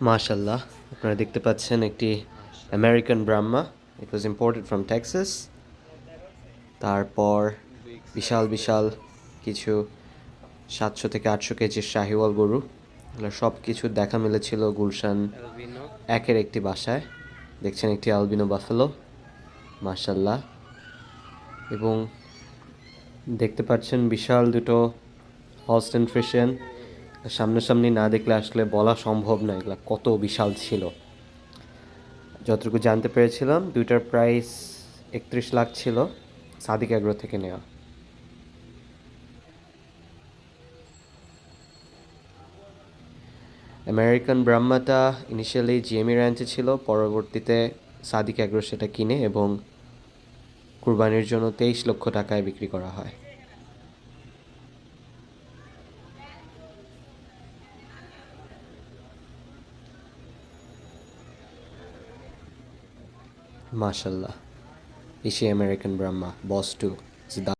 মাশাল্লাহ আপনারা দেখতে পাচ্ছেন একটি American Brahma it was imported from Texas তারপর বিশাল বিশাল কিছু সাতশো থেকে আটশো কেজির শাহিওয়াল গরু সব কিছু দেখা মিলেছিল গুলশান একের একটি বাসায়। দেখছেন একটি আলবিনো বাফেলো মাশাল্লাহ এবং দেখতে পাচ্ছেন বিশাল দুটো হস্টেন ফ্রিশিয়ান সামনাসামনি না দেখলে আসলে বলা সম্ভব না এগুলো, কত বিশাল ছিল। যতটুকু জানতে পেরেছিলাম, দুইটার প্রাইস একত্রিশ লাখ ছিল সাদিক অ্যাগ্রো থেকে নেওয়া। আমেরিকান ব্রাহ্মাটা ইনিশিয়ালি জিএমই র্যাঞ্চে ছিল, পরবর্তীতে সাদিক অ্যাগ্রো সেটা কিনে এবং কুরবানির জন্য তেইশ লক্ষ টাকায় বিক্রি করা হয়। মাশাল্লাহ। এশিয়া আমেরিকান ব্রাহ্মা বস টু